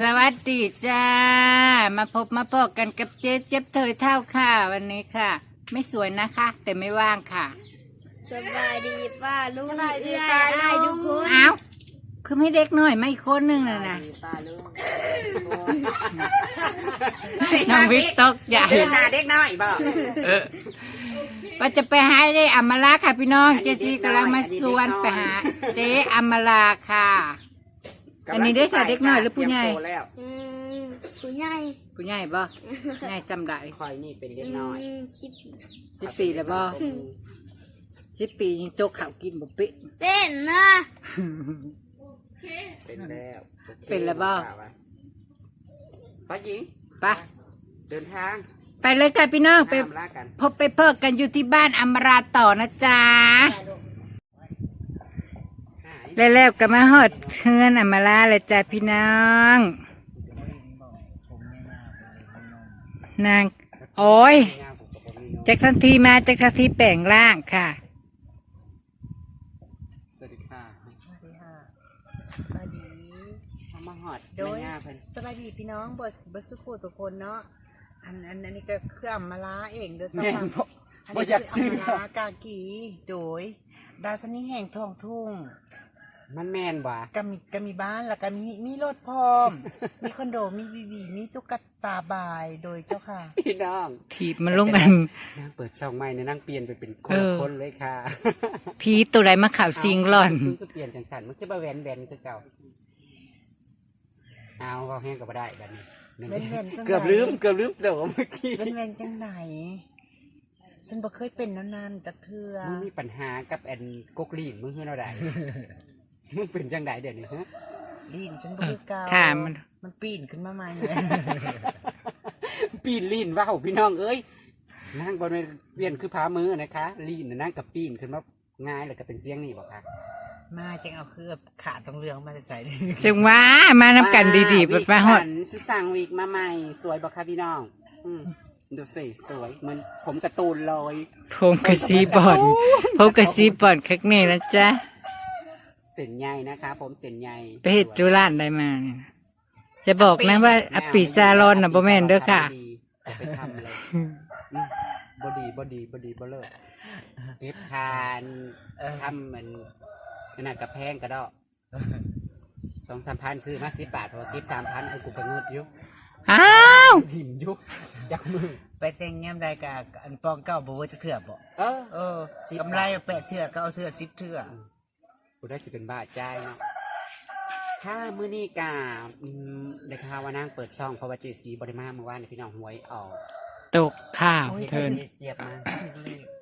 สวัสดีจ้า มาพบมาพบกันกับเจ๊เจ็บเธอเท่าค่ะ วันนี้ค่ะ ไม่สวยนะคะ แต่ไม่ว่างค่ะสบายดีป้าลุงสบายดีเอื้อยป้าลุงอ้ายทุกคนอ้าวคือไม่เด็กหน่อยไม่อีกคนหนึ่งเลยนะป้าลุงน้องวิกตกใหญ่เดินหน้าเด็กน้อยบ่ก็จะไปหาได้อมราค่ะพี่น้อง เจสซี่กำลังมาสวนไปหา เจ๊อมราค่ะ อันนี้ได้ค่ะเด็กน้อยหรือผู้ใหญ่เตรียมตัวแล้ว อืมผู้ใหญ่ผู้ใหญ่บ่ใหญ่จำได้คอยนี่เป็นเด็กน้อยอืมคิดสิบปีแล้วบ่สิบปียังโจกข่าวกินบ่เปิ เต้นนะเป็นแล้วโอคเป็นแล้วบ่ ป้าหญิงไปเดินทางไปเลยค่ะพี่น้องไปห้ามลากัน พบไปเพิกกันอยู่ที่บ้านอมราต่อนะจ๊ะหาย แล้วๆก็มาฮอดเชิญอมราเลยจ้ะพี่น้อง นาง โอ้ยงานผมกับผมนี่เนาะจากทันทีมาจากทันทีแปลงร่างค่ะ สวัสดีค่ะสวัสดีค่ะสวัสดีเอามาหอดโดยแม่ย่าเพิ่นสวัสดีพี่น้องบทบทสุขุทุกคนเนาะอันอันอันนี้ก็คืออัมมาลาเองเด้อเจ้าแม่นค่ะ บ่อันบ่นี้อยากคือซื้อัอมมาลากากี โดย ดาสนีแห่งทองทุ่ง มันแม่นบ่ก็มีก็มีบ้านแล้วก็มีมีรถพร้อม มีคอนโดมีวีวีมีตุ๊กตาบายโดยเจ้าค่ะ พี่น้องถีบมันลงกัน นางเปิดช่องใหม่เนี่ยนางเปลี่ยนไปเป็นคเอนละอคนเลยค่ะพีตัวไรมาข่าวซิงหล่อน มันก็เปลี่ยนจังสันมันคือบ่แวนแวนคือเก่าเอาเขาแห้งก็บ่ได้แบบนี้เว้นเว้นจัง เกือบลืมเกือบลืมแต่ว่าเมื่อกี้เป็นเวนจังไหนฉันบ่เคยเป็นนั่นนั่นจักเทือมึงมีปัญหากับแอนกกลีนมึงเฮือเอาได้ มึงเป็นจังไดเดี๋ยวนี้ฮะลีนฉันบ่คือเก่าถามมัน มันปีนขึ้นมาใหม่ปีนลีนว่าวพี่น้องเอ้ยนั่งบนเปลี่ยนคือพามือนะคะลีนน่ะนั่งกับปีนขึ้นมาง่ายแล้วก็เป็นเสียงนี่บอกค่ะมาจังเอาเครือบขาตรงเรืองมาใส่จึงว่ามานำกันดีๆไปมาฮอดฉันซื้อสั่งวิกมาใหม่ สวยบอกค่ะพี่น้อง อืมดูสิสวยเหมันผมการ์ตูนเลยผมกระซีบอนผมกระซีบอนคักนี่นะจ๊ะ เส้นใหญ่นะคะ ผมเส้นใหญ่ไปเฮ็ดจุฬานได้มาเนี่ยนะจะบอกนะว่าอปิจารอนน่ะบ่แม่นเด้อค่ะเอาไปทำอะไรอืมบดีบดีบดีบเลิกเก็บทานทำเหมือนขนาดกับแพงกระดอกสองสามพันซื้อมาสิบบาทพอเก็บสามพันคือกูไปเงิดอยุอ้าวถิ่มอยุจากมือไปแต่งแง้มใดกะอันปองเก้าบ่ว่าจะเถื่อบ่เออเออสิบกำไรแปดเถื่อก็เอาเถื่อสิบเถื่อ กูได้สิเป็นบ้าใจายเนาะถ้ามื้อนี้กาอืมได้ข่าวว่านางเปิดซ่องเพราะว่าเจสีบริมาเมื่อวานนี่พี่น้องหวยออกตกข้าวเฮ็ดเทินให้เจี๊ยบมา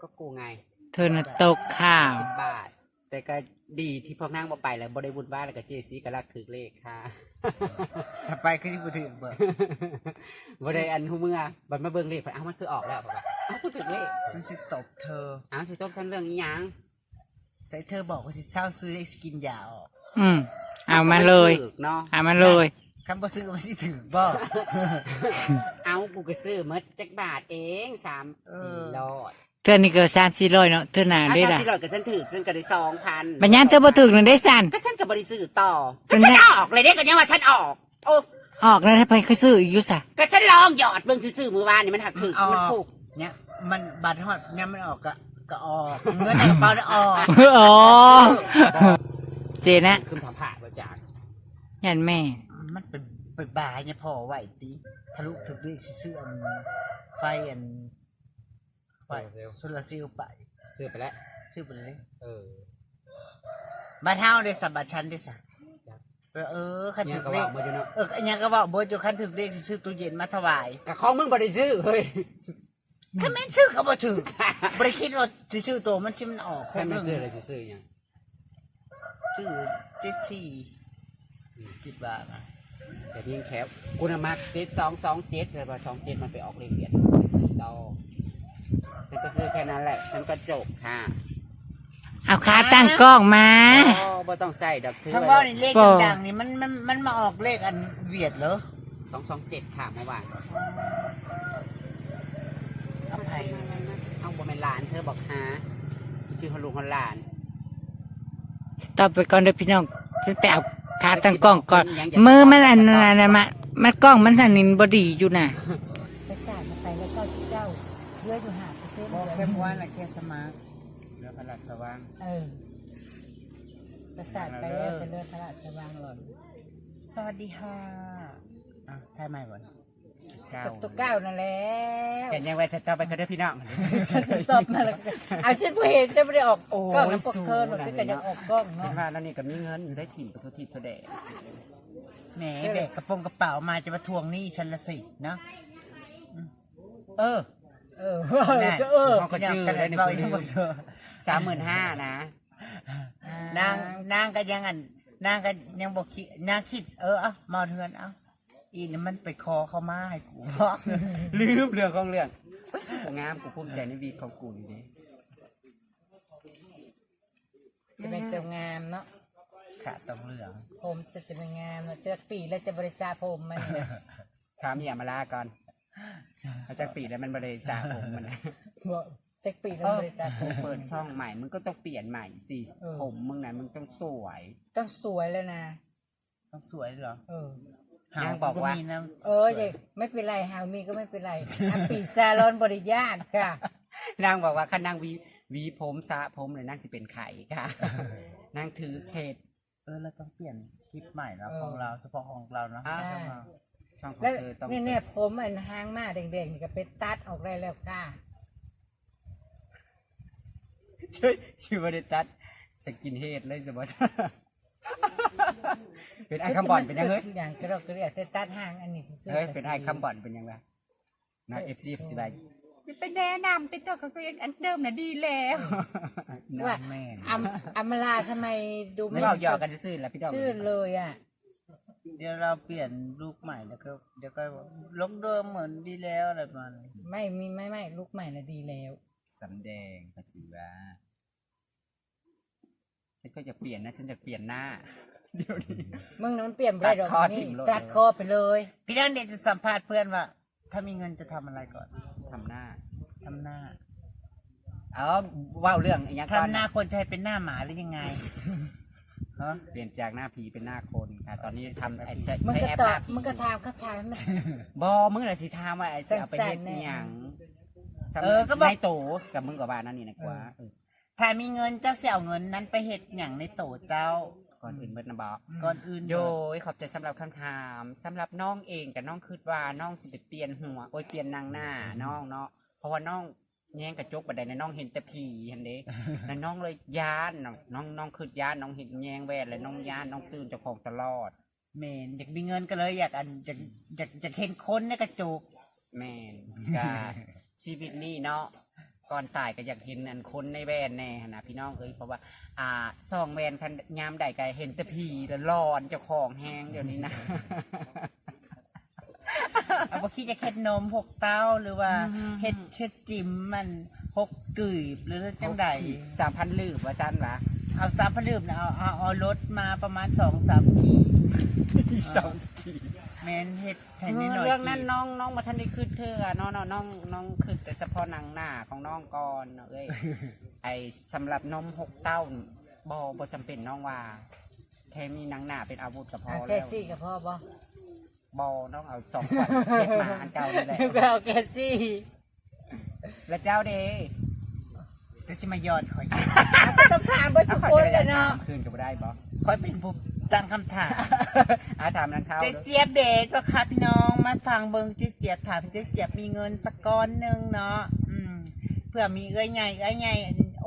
ก็กูไง เทินน่ะตกข้าวสิบบาท แต่ก็ดีที่พวกนางบ่ไปแล้วบ่ได้บุญบ้านแล้วก็เจสีก็รักถือเลขค่ะถ้าไปคือสิบ่ถือบ่บ่ได้อันหูเมื่อบัดมาเบิ่งเลขเพิ่นเอ้ามันคือออกแล้วบอกว่าเอ้ากูถือเลขฉันสิตบเธอเอ้าสิตบซันเรื่องอีหยัง ใส่เธอบอกว่าสิเศร้าซื้อเลขสกินยาออกอืมเอามาเลยถูกเนาะเอามาเลย คำบ่ซื้อก็มันสิถือบ่ เอากูก็ซื้อหมดจักบาทเองสามเอสี่อร้อยเธอนี่เกิดสามสี่ร้อยเนาะเธอหนาอะได้สามล่ะสี่ร้อยก็ฉันถือฉันก็ได้สองพันบัญญัติเธอบ่ถึงนั่นได้สั่น ก็ฉันกับบริซื้อต่อเป็ก็นฉันไงออกเลยเด้ก็ยังว่าฉันออก โอ้ออกแล้วถ้าไปเขาซื้ออีกอยู่ซะก็ฉันลองหยอดเบิ่งซื้อๆมือวานนี่มันหักถึกออมันถูก เนี่ยมันบัตรฮอดเนี่ยมันออกก็ ก็ออกเงินในกระเป๋าได้ออกอ๋อ เจนะขึ้นผ่าผ่าประจากยันแม่ มันเป็นไปบายเนี่ยพอไหวติทะลุถึงด้วยซื้ออันไฟอันไฟโซลาร์เซลล์ไปซื้อไปแล้วซื้อไปเลยเออบ้านเฮาได้สับบัตรชันได้สัเออคันเนี่ถึยกก็เลว่าขมาอยู่เนาะเอออันยังก็บอกบ่อยู่คันถึกเลขสิซื้อตู้เย็นมาถวายกับของมึงบ่ได้ซื้อเฮ้ย ถ้าแม่นชื่อก็บ่ถึกบ่ได้คิดว่าสิซื้อตัวมันสิมันออกคแค่นไม่หนึงซื้อเลยซื้อๆหยังชื่อเจ็ดสี่คิดว่านะแต่ที่แคบกูน่ะมักเจ็ดสองสองเจ็ดเลยว่าสองเจ็ดมันไปออกเลขเบียดบ่ได้ซื้อต่อฉันก็ซื้อแค่นั้นแหละ ฉันก็จบค่ะเอาขาตั้งกล้องมา อ๋อบ่ต้องใส่ดอกถือถ้าไว้ว่านี่เลขบ่ดังๆนี่มันมันมันมาออกเลขอันเวียดเหรอสองสองเจ็ดค่ะเมื่อวาน เอาไผ เอา บ่เป็นหลานเธอบอกหาจริงๆคนลุงคนหลานต่อไปก่อนเด้อพี่น้องฉันไปเอาขาตั้งกล้องก่อนมือมันอันนั้นนะมามันกล้องมันทันนินบดีอยู่น่ะไปสาดมาไปแล้วเก้าสิบเก้าเยอะอยู่ห้าเปอร์เซ็นต์บอกแค่ว่าน่ะแค่สมาร์ทเรือพลัดสว่างเออไปสาดไปแล้วไปเลือดพระราชสว่างหล่อนสวัสดีค่ะอะถ่ายใหม่ก่อนเก้ากับตัวเก้านั่นแหละ แกยังไว้จะเจ้าไปก็ได้อพี่น้องสอบมาแล้วเอาฉันผู้เห็นจะไม่ได้ออกโอ้ยกล้องแล้วพวกเธอหรอกสู้นะที่จะยังออกกล้องเห็เนาะนว่านั่นนี่ก็มีเงินอยู่ได้ถิ่มไปทั่วทิศทั่วแดนแหมแบกกระโปรงกระเป๋ามาจะมาทวงหนี้ฉันละสิเนาะเออเออก็เออ เขาก็ชื่อได้หนึ่งเราคนยังบ่เจอสามหมื่นห้านะนางนางก็ยังอันนางก็ยังบอกคิดนางคิดเออเอามาเทือนเอา อีนี่มันไปคอเขามาให้กูบอกลืมเรื่องของเรื่องเฮ้ยสวยงามกูภูมิใจในวีของกูอยู่ดิจะเป็นเจ้างามเนาะขาต้องเหลือง ผมจะจะเป็นงามเนาะเจอปีแล้วจะบริษัทผมมันเนี่ยถามอย่ามาลาก่อนเขาจะปีแล้วมันบริษัทผมมันนะบอกเจ็กปีแล้วบริษัทผมเปิดช่องใหม่มึงก็ต้องเปลี่ยนใหม่สิเออผมมึงไหนะมึงต้องสวย ต้องสวยแล้วนะ ต้องสวยเหรอเออ นางบอกว่า มีนะเออเด็กไม่เป็นไรฮาวมีก็ไม่เป็นไรอะปีซาลอนบริญาตค่ะ นางบอกว่าคันนางวีวีผมสระผมเลยนางสิเป็นไข่ค่ะ นางถือเขต เออเราต้องเปลี่ยนคลิปใหม่แล้วเออ ของเราเฉพาะของเราเนาะอ่าใช่ไหมช่องของแล้วเธอต้องเนี่ยเนี่ยผมอันหางมาแดงๆนี่ก็ไปตัดออกได้แล้วค่ะ ช่วยชื่อว่าได้ตัดสกินเฮดเลยสมมติ เป็นไอคัมบอนเป็นยังเฮ้ยอย่างกระดกกระเดียดแต่ตัดหางอันนี้ซื่อๆเฮ้ยเป็นไอคัมบอนเป็นยังไงนะเอฟซีสิบายจะไปแนะนำเป็นตัวของตัวเองอันเดิมน่ะดีแล้วว่าแม่นอัมอัมลาทำไมดูไม่ไม่บอกหยอกกันซื่อๆแหล้วพี่ดอกชื่อเลยอะเดี๋ยวเราเปลี่ยนลูกใหม่แล้วก็เดี๋ยวก็ลงเดิมเหมือนดีแล้วอะไรประมาณนี้ไม่มีไม่ไม่ลูกใหม่นะดีแล้วสำแดงภาษีว่า ฉันก็จะเปลี่ยนนะฉันจะเปลี่ยนหน้า เดี๋ยวนี้ มึงนั้นมันเปลี่ยนไปได้ดอกตัดคอนี่ทิ้งโลด ตัดคอไปเลย พี่น้องเด็กจะสัมภาษณ์เพื่อนว่า ถ้ามีเงินจะทำอะไรก่อนทำหน้า ทำหน้าเอาว่าวเรื่องอีกอย่างก่อนทำหน้าคนจะให้เป็นหน้าหมาหรือยังไงฮะเปลี่ยนจากหน้าผีเป็นหน้าคนค่ะ ตอนนี้ทำไอ้ใช้มึงใช้ก็แอปตหอน้าบผีมึงก็ถามคำถามให้มัน บอมึงอะไรสิทามว่าไอ้จะเอาไปเฮ็ดสั้นๆแน่อหย่างเออก็บอก ในโตกับมึงกับว่านั่นนี่นะกว่าเออ ถ้ามีเงินเจ้าเสี่ยวเงินนั้นไปเห็ดอย่างในโตเจ้าก่อนอื่นเบิดนะบอกก่อนอื่นโยยขอบใจสำหรับคำถามสำหรับน้องเองกับน้องคิดว่าน้องสิไปเปลี่ยนหัวโอ้ยเปลี่ยนนางหน้าน้องเนาะเพราะว่าน้องแย่งกระจกบันไดในน้องเห็นแต่ผีเห็นเด้ แล้วน้องเลยย้านน้องน้องน้องคืดย้านน้องเห็นแยงแวดแล้วน้องย้านน้องตื่นเจ้าของตลอดเมนอยากมีเงินก็เลยอยากอันอยากอยากอยากเห็นคนในกระจก แม่นกา ชีวิตนี่เนาะ ก่อนตายก็อยากเห็นอันคนในแวนแน่หั้นนะพี่น้องเอ้ยเพราะว่า อ่าซองแวนคันยามใดก็เห็นแต่ผีแล้วร้อนเจ้าของแห้งเดี๋ยวนี้นะ เอาบ่คิดจะเฮ็ดนมหกเต้าหรือว่าเฮ็ดเช็ดจิมมันหกกีบหรือจังใดสามพันลืบว่าสั้นวะเอาสามพันลืมนะเอาเอาเอารถมาประมาณสองสามกีบสอง แมนเฮ็ดแทนนิดหน่อยเรื่องนั้นน้องน้องมาทันได้คืดเธออะน้องน้องน้องน้องคืดแต่เฉพาะหนังหน้าของน้องก่อนเนาะเอ้ยไอสำหรับนมหกเต้าบอบอจำเป็นน้องว่าแค่มีหนังหน้าเป็นอาวุธก็พอเอาแคแล้วซี่กับพ่อบ่บอน้องเอาสองขวดเฮ็ดมาอันเก่านี่แหละก็เอาแคซี่แล้วเจ้าเดจะสิมายอดข่อย ก็ต้องถามเบิดทุกคนเลยเนาะ คืนก็บ่ได้บอข่อยเป็นผู้ ตั้งคำถามอาถามนั้นเขาเจ๊เจี๊ยบเดชเจ้าค่ะพี่น้องมาฟังเบิงเจ๊เจี๊ยบถามเจ๊เจี๊ยบมีเงินสักก้อนหนึ่งเนาะอืมเพื่อมีเอ้ยใหญ่เอ้ยใหญ่โอ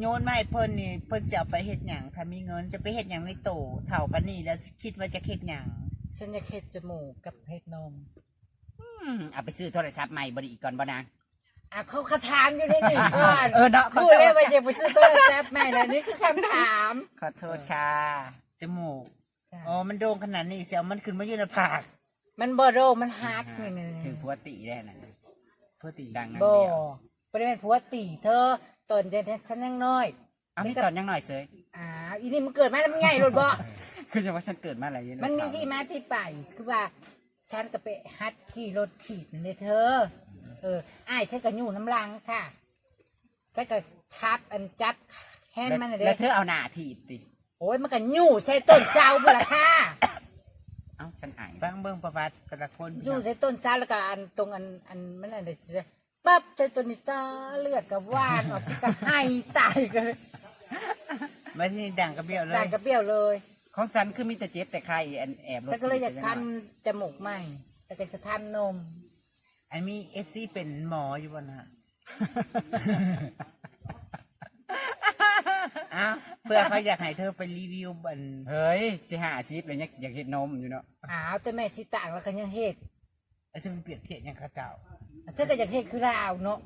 โยนมาให้เพิ่นนี่เพิ่นจะเอาไปเฮ็ดหยังถ้ามีเงินจะไปเฮ็ดหยังในโตเท่าปานนี้แล้วคิดว่าจะเฮ็ดหยังฉันจะเค็ดจมูกกับเฮ็ดนมอืมเอาไปซื้อโทรศัพท์ใหม่บริอีกก่อนบ่นางอะเขาคาถามอยู่ในนี่ก่อนเออเนาะพูดเลยว่าจะไปซื้อโทรศัพท์ใหม่เลยนี่คือคำถาม ขอโทษค่ะ จมูกจ้ะอ๋อมันโด่งขนาดนี้เสียวมันขึ้นมาอยู่ในปากมันบอโดมันฮักนี่นี่ถือพัวติได้น่ะเพื่อตีดังนั้นบอเดียวประเด็นผัวตีเธอตอนเด็นฉันยังน้อยเอามีตอนยังหน่อยเซยอ่าอีนี่มันเกิดมาแล้วมันไงรถบ่ คือจะว่าฉันเกิดมาอะไรอย่างมันมีที่มาที่ไปคือว่าฉันก็ไปฮัดขี่รถถีบนั่นเลยเธอ เอออ้ายฉันก็อยู่น้ำลังค่ะฉันก็คับอันจัดแฮนแล้วมันน่ะแล้วเธเด้อเอาหน้าถีบติ โอ้ยมันก็ยู่ใส่ต้นเสาบุละค่ะเอ้าฉันอายฟังเบิ่งประวัติแต่ละคนพี่ยู่น้องใส่ต้นเสาแล้วก็อันตรงอันอันมันอะไรจะปั๊บใส่ต้นนี้ตาเลือดกับว่านออกก็ให้ตายกันเลยมาที่นี่ดังกระเบี้ยวเลตายยกระเบี้ยวเลยของฉันคือมีแต่เจ็บแต่ไข้อันแอบรถแต่ก็เลยอยากทำจมูกใหม่ แต่ก็จะทำนม อันมีเอฟซีเป็นหมออยู่บ่นะอ้าว เพื่อเขาอยากให้เธอไปรีวิวบันเฮ้ยสิหาอาชีพเลยอยากอยากเฮ็ดนมอยู่เนาะอ้าวแต่แม่สิต่างแล้วก็ยังเฮ็ดไอ้ซึ่งเปรียบเทียบอย่างเข้าเจ้า ฉันก็อยากเฮ็ดคือลาวเนาะ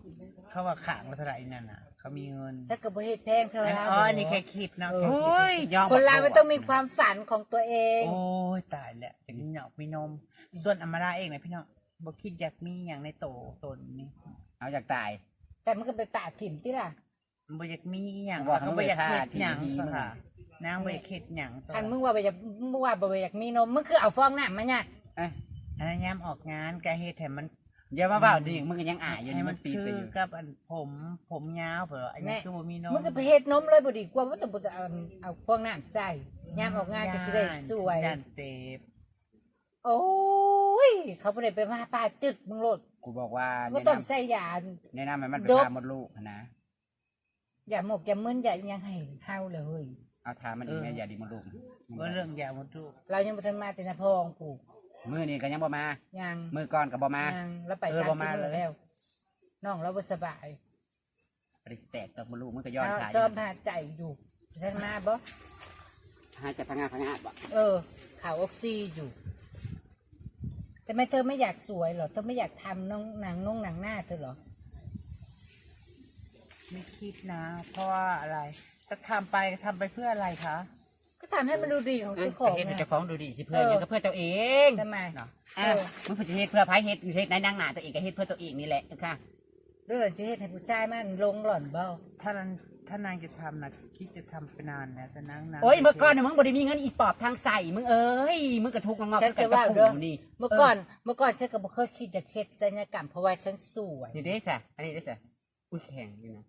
เขาว่าขางละเท่าไหร่นั่นน่ะ เขามีเงินฉันก็บ่เฮ็ดแพงเท่าอันลาวอ๋ออันนี้แค่คิดเนาะเออแค่โอ้คิดยยอมคนลาวมันต้องมีความฝันของตัวเอง โอ้ยตายแล้วจะมีหนอกมีนม ส่วนอมราเองนะพี่น้องบ่คิดอยากมีอย่างในโตตนนี่เอาอยากตายแต่มันก็ไปปาดถิ่มที่ล่ะ บ่อยากมีอหย่างบอกเขาบ่อยากเฮ็ดเขาไม่หยังได้ฆ่าจ้ะที่ค่ะนางบ่อยากเฮ็ดหยังจ้ะคันมึงว่าไปอยากมึงว่าไปอยากมีนมมึงคือเอาฟองน้ำมาเนี่ยเอ้ยอันนั้นยามออกงานก็เฮ็ดให้มันอย่ามาเว่าดิมึงก็ยังอายอยู่ให้นี่มัมันนปีคืไปออยู่กับอันผมผมยาวเปล่าอันนี้คือบ่มีนมมึงก็ไปเฮ็ดนมเลยบ่ดีกว่าว่าแต่บ่จะเอาเอาฟองน้ำใส่ยามออกงานก็จะได้สวยย่านเจ็บโอ้ย เขาบ่ได้ไปมาปาจึดมึงโลดกูบอกว่าก็แนะต้องนำใส่ยาแนะนำให้มันไปดบพามดลูกนะ อย่าหมกอย่ามึนอย่าอิหยังให้เฮาเลย เอาทามันอีกแม่อย่าดีมดลูกว่าเรื่องยาหมดลูกเรายังบ่ทันมาแต่นาพองปลูกมือนี่ก็ยังบ่มายังมือก่อนก็บ่มา ยังแล้วไปเออสามบ่สิมาบเลย แล้วน้องเราบ่สบายปริสแตกกับมดลูกมันก็ย้อนเอาขายซ้อมหาใจอยู่ฉันมาบ่ให้จะพังงาพังงาบ่เออข่าวออกซีอยู่แต่ไม่เธอไม่อยากสวยเหรอเธอไม่อยากทำน้องหนังน้องหนังหน้าเธอเหรอ ไม่คิดนะ เพราะว่าอะไรถ้าทำไปทำไปเพื่ออะไรคะก็ทำให้มันดูดีของเอ้ยเจ้าของเฮ็ดให้ไงเจ้าของดูดีสิเพื่อนเออ ยังก็เพื่อตัวเองทำไม เนาะเออะอมึงจะเฮ็ดเพื่อไผเฮ็ดเฮ็ดในนางหน้าตัวเองก็เฮ็ดเพื่อตัวเองนี่แหละค่ะ เรื่องจะเฮ็ดให้ผู้ชายมันลงหล่อนเบ้าถ้านั้นถ้านางจะทำนะคิดจะทำไปนานแล้วแต่นางนางโอ้ยเมื่อก่อนน่ะมึงบ่ได้มีเงินอีปอบทางใส่มึงเอ้ยมึงก็ทุกข์งอกๆฉันกัจะนกับว่ากูเด้อนี่เมื่อก่อนเมื่อก่อนฉันก็บ่เคยคิดจะเฮ็ดศัลยกรรมเพราะว่าฉันสวย นี่เด้จ้ะอันนี้เด้จ้ะอุ้ยแข็งอยู่นะ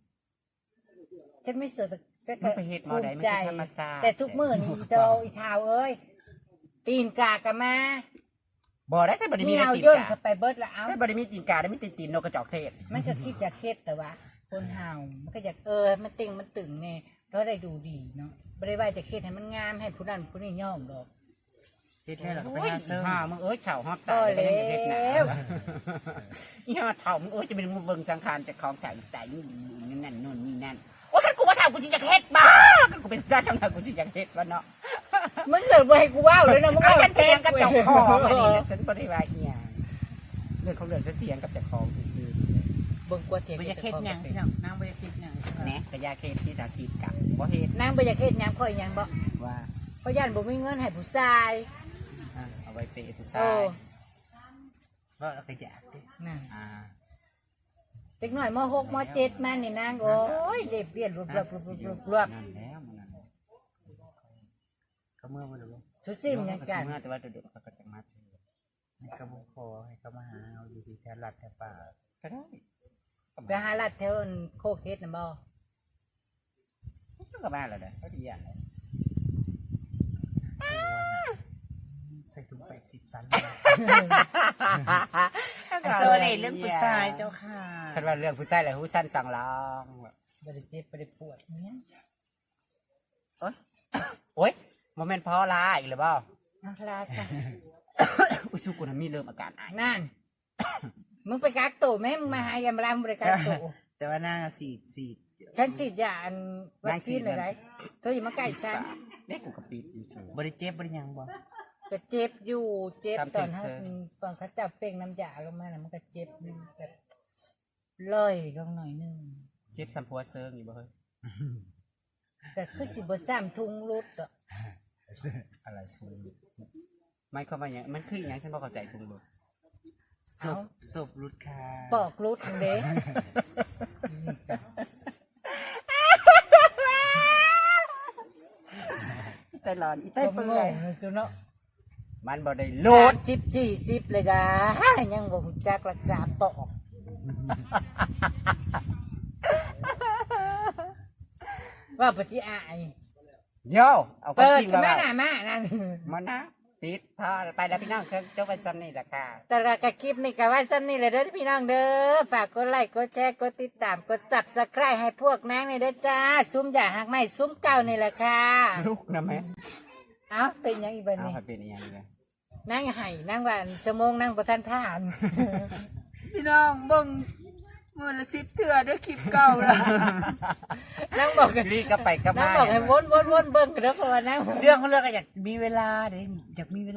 ฉันไม่สวยแต่แต่มันไปเฮ็ดหมอใดมันใจคือธรรมศาสตร์แต่ทุกมื้อนี่อีโตอีเท้าเอ้ยตีนกากะมาบ่ได้ใช่บ่ได้มีมีในเอาตีนย่นกาเข้าไปเบิดละเอาใช่บ่ได้มีตีนกาได้มีตีนตีนนกกระจอกเทศ มันก็คิดจะเฮ็ดแต่ว่า คนเฮามันก็อยากเออมันติ่งมันตึงแน่แล้วได้ดูดีเนาะบ่ได้ว่าจะเฮ็ดให้มันงามให้ผู้นั้นผู้นี้ย่อมดอก เฮ็ดแล้วเราก็ไปโอ้ยหาเซิร์ฟห่ามึงเอ้ยเฉาฮอตก็ตายแล้ได้เฮ็ดหน้าวอีห่าเฉามึงเอ้ยจะเป็นมึงเบิ่งสังขารจากของแต่งแต่นี่นั่นนู่นนี่นั่นโอ้ยคันกูว่าเฒ่ากูสิอยากเฮ็ดบ้าคันกูเป็นพระชำนาญกูสิอยากเฮ็ดว่าเนาะมึงเกิดบ่ให้กูว้าวเลยนะมึงเอาว้าวฉันเถียงกับเจ้าของอันนี้นะฉันบ่ได้ว่าอีหยังเรื่องของเรื่องฉันเถียงกับเจ้าของซื่อเบิ่งกว่าเถียงบ่อยากจะเฮ็ดหยังพี่น้องนางบ่อยากเฮ็ดหยังๆแหนะกระยาเคสที่ตาคีดกับบ่เฮ็ดนางบ่อยากเฮ็ดหยังค่อยหยังบ่ว่าเพราะย่านบ่มีเงินให้ผู้ชายอะเอาไว้เปะผู้เอชายอว่าเราก็อยากดินั่นอ่า เด็กน้อยมหกมเจ็ดมานี่นางโอ้ยเรียบเรียนรวบรวบรวบรวบรวบรวบ นั่นแล้วมันนั่นแล้วเขาเมื่อบ่ได้บ่สุดซิมยังกันเมื่อแต่ว่าเดี๋ยวๆเขาก็จะมาเถอะให้เขาบ่ขอให้เขามาหาเอาอยู่ที่แถวลัดแถวป่าก็ได้ไปหาลัดแถวอันโคเคสน่ะบ่ก็มาแล้วเด้อเขาดีอะ ใส่ถุง80ซันโซเดเรื่องผู้ชายเจ้าค่ะคันว่าเรื่องผู้ชายแหละผู้สั้นสั่งลองบ่ได้เจ็บบ่ได้ปวดเนี่ยโอ๊ยโอ๊ยโมเมนต์พอลาอีกหรือเปล่านักลาซะอุ้ยสู้กูนะมีเริ่มอาการไอายนั่น มึงไปกักตัวแม่มึงมาหายามรามบ่ได้กักตัวแต่ว่านางอะสีสีดฉันฉีดยาอันวัคซีนอะไรเธออย่ามาใกล้ฉันเด็กกูกระปิดอยู่เฉยบริเจ็บบริยังบ่ ก็เจ็บอยู่เจ็บทำตอนเซ็เขานเซอร์ตอนเขาจับเป่งน้ำยาลงมาน่ะมันก็เจ็บแบบลอยลงหน่อยหนึงเจ็บสัมพัวเซิร์งอยู่บ่เฮ้ยแต่คือสิบซ้ำทุงรุดอะอะไรทุงไม่เข้ามาอย่างมันคืออย่างฉันบ่เข้าใจทุงบ่ศพศพรุดคาปอกรุดเด้แต่หลอนอีแต่เต้เปื่เปื่ออยยจุเนาะ มันบ่ได้โลโลดดสิบสี่สิบเลยกะยังบ่รู้จักรักษาปอกว่าปฏิอายโยเอาก็เปิดกินขึ้นมามาหน้ามานั่นมันนะปิดพอไปแล้วพี่น้องเครื่องจบไปซ้ำนี่แหละค่ะแต่ละกะคลิปนี่ก็ว่าซ้ำนี่เลยเด้อพี่น้องเด้อ ฝากกดไลค์ กดแชร์ กดติดตาม กดสับสไครให้พวกนางนี่เด้อจ้า ซุ้มอย่าหักไม่ซุ้มเก่านี่แหละค่ะ ลูกนะแม่ เอ้า เป็นหยังอีกบันเอานี้ ให้เป็นอีกอย่างเลย นั่งไห้นั่งวันชั่วโมงนั่งประทันผ่าน พี่น้องเบิ่งมือละสิบเถื่อเด้วยคลิปเก่าละนั่งบอกกันรีก็ไปก็นั่งมาบอกให้วนวนวนเบิ่งกันเด้อเพราะว่านั่ง เรื่องของเรื่องก็อยากมีเวลาเด้อยากมีเวลา